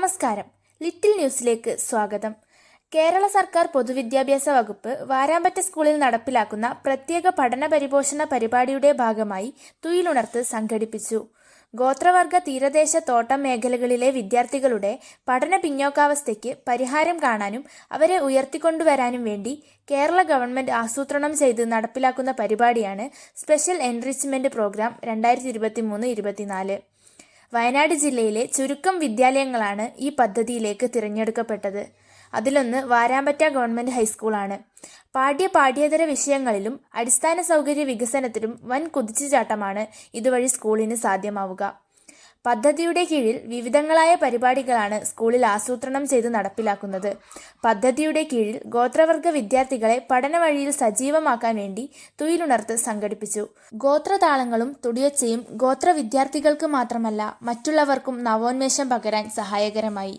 നമസ്കാരം. ലിറ്റിൽ ന്യൂസിലേക്ക് സ്വാഗതം. കേരള സർക്കാർ പൊതുവിദ്യാഭ്യാസ വകുപ്പ് വാരാമ്പറ്റ സ്കൂളിൽ നടപ്പിലാക്കുന്ന പ്രത്യേക പഠന പരിപോഷണ പരിപാടിയുടെ ഭാഗമായി തുയിലുണർത്ത് സംഘടിപ്പിച്ചു. ഗോത്രവർഗ തീരദേശ തോട്ടം മേഖലകളിലെ വിദ്യാർത്ഥികളുടെ പഠന പിന്നോക്കാവസ്ഥയ്ക്ക് പരിഹാരം കാണാനും അവരെ ഉയർത്തിക്കൊണ്ടുവരാനും വേണ്ടി കേരള ഗവൺമെന്റ് ആസൂത്രണം ചെയ്ത് നടപ്പിലാക്കുന്ന പരിപാടിയാണ് സ്പെഷ്യൽ എൻറിച്ച്മെന്റ് പ്രോഗ്രാം രണ്ടായിരത്തി ഇരുപത്തി മൂന്ന് ഇരുപത്തിനാല്. വയനാട് ജില്ലയിലെ ചുരുക്കം വിദ്യാലയങ്ങളാണ് ഈ പദ്ധതിയിലേക്ക് തിരഞ്ഞെടുക്കപ്പെട്ടത്. അതിലൊന്ന് വാരാമ്പറ്റ ഗവൺമെന്റ് ഹൈസ്കൂളാണ്. പാഠ്യ പാഠ്യേതര വിഷയങ്ങളിലും അടിസ്ഥാന സൗകര്യ വികസനത്തിലും വൻ കുതിച്ചുചാട്ടമാണ് ഇതുവഴി സ്കൂളിന് സാധ്യമാവുക. പദ്ധതിയുടെ കീഴിൽ വിവിധങ്ങളായ പരിപാടികളാണ് സ്കൂളിൽ ആസൂത്രണം ചെയ്ത് നടപ്പിലാക്കുന്നത്. പദ്ധതിയുടെ കീഴിൽ ഗോത്രവർഗ വിദ്യാർത്ഥികളെ പഠന വഴിയിൽ സജീവമാക്കാൻ വേണ്ടി തുയിലുണർത്ത് സംഘടിപ്പിച്ചു. ഗോത്രതാളങ്ങളും തുടിയൊച്ചയും ഗോത്ര വിദ്യാർത്ഥികൾക്ക് മാത്രമല്ല മറ്റുള്ളവർക്കും നവോന്മേഷം പകരാൻ സഹായകരമായി.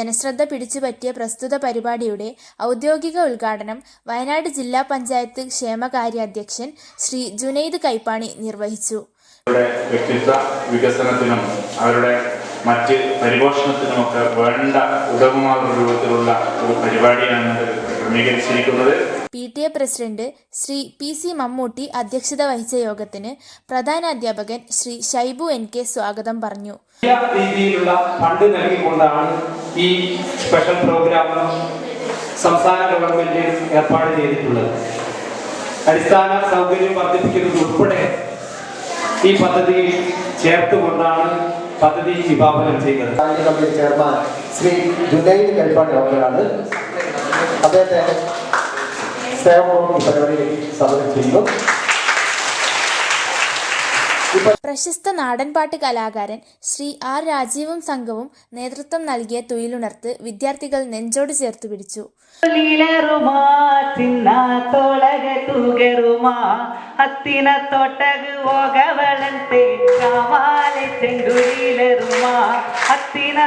ജനശ്രദ്ധ പിടിച്ചുപറ്റിയ പ്രസ്തുത പരിപാടിയുടെ ഔദ്യോഗിക ഉദ്ഘാടനം വയനാട് ജില്ലാ പഞ്ചായത്ത് ക്ഷേമകാര്യ അധ്യക്ഷൻ ശ്രീ ജുനൈദ് കൈപ്പാണി നിർവഹിച്ചു. വ്യക്തിത്വ വികസനത്തിനും അവരുടെ മറ്റ് പരിപോഷണത്തിനുമൊക്കെ വേണ്ട ഉതകുമാകുന്ന രൂപത്തിലുള്ള ഒരു പരിപാടിയാണ് ക്രമീകരിച്ചിരിക്കുന്നത്. P T A president Shri P C Mammootty അധ്യക്ഷത വഹിച്ച യോഗത്തിന് പ്രധാന അധ്യാപകൻ ശ്രീ ഷൈബു എൻ കെ സ്വാഗതം പറഞ്ഞു. രീതിയിലുള്ള ഫണ്ട് നൽകിക്കൊണ്ടാണ് ഈ സ്പെഷ്യൽ പ്രോഗ്രാം സംസ്ഥാന ഗവൺമെന്റ് ഏർപ്പാട് ചെയ്തിട്ടുള്ളത്. അടിസ്ഥാന സൗകര്യം വർദ്ധിപ്പിക്കുന്നത് ഉൾപ്പെടെ ഈ പദ്ധതിയിൽ ചേർത്തുകൊണ്ടാണ് പദ്ധതി വിഭാവനം ചെയ്തത്. കമ്മിറ്റി ചെയർമാൻ ശ്രീ ജുനൈദ് കൽപ്പാട് അവരാണ്. അദ്ദേഹത്തെ പ്രശസ്ത നാടൻപാട്ട് കലാകാരൻ ശ്രീ ആർ രാജീവും സംഘവും നേതൃത്വം നൽകിയ തുയിലുണർത്ത് വിദ്യാർത്ഥികൾ നെഞ്ചോട് ചേർത്ത് പിടിച്ചു. അത്തിന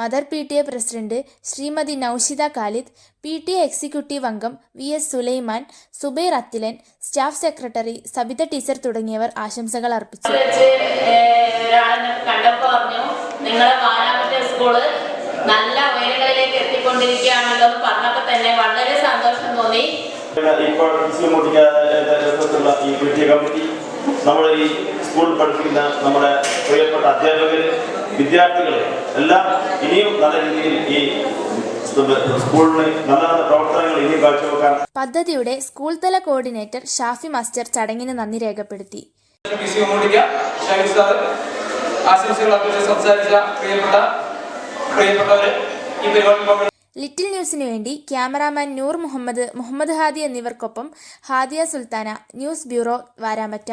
mother P T A president Shrimati Naushitha Khalid P T A executive അംഗം വി എസ് സുലൈമാൻ സുബൈർ അത്തിലൻ സ്റ്റാഫ് സെക്രട്ടറി സബിത ടീച്ചർ തുടങ്ങിയവർ ആശംസകൾ അർപ്പിച്ചു. നിങ്ങളെ സ്കൂൾ നല്ല ഉയരങ്ങളിലേക്ക് എത്തിക്കൊണ്ടിരിക്കുകയാണല്ലോ എന്ന് പറഞ്ഞപ്പോൾ തന്നെ വളരെ സന്തോഷം തോന്നി. ഇപ്പോൾ മുസ്ലിം മോട്ടിക്ക നേതൃത്വത്തിലുള്ള ഈ പി കമ്മിറ്റി നമ്മുടെ ഈ സ്കൂളിൽ പഠിപ്പിക്കുന്ന നമ്മുടെ പ്രിയപ്പെട്ട അധ്യാപകർ വിദ്യാർത്ഥികൾ എല്ലാം ഇനിയും നല്ല രീതിയിൽ ഈ പദ്ധതിയുടെ സ്കൂൾ തല കോർഡിനേറ്റർ ഷാഫി മാസ്റ്റർ ചടങ്ങിന് നന്ദി രേഖപ്പെടുത്തി. ലിറ്റിൽ ന്യൂസിനു വേണ്ടി ക്യാമറാമാൻ നൂർ മുഹമ്മദ് മുഹമ്മദ് ഹാദി എന്നിവർക്കൊപ്പം ഹാദിയ സുൽത്താന ന്യൂസ് ബ്യൂറോ വാരാമറ്റ.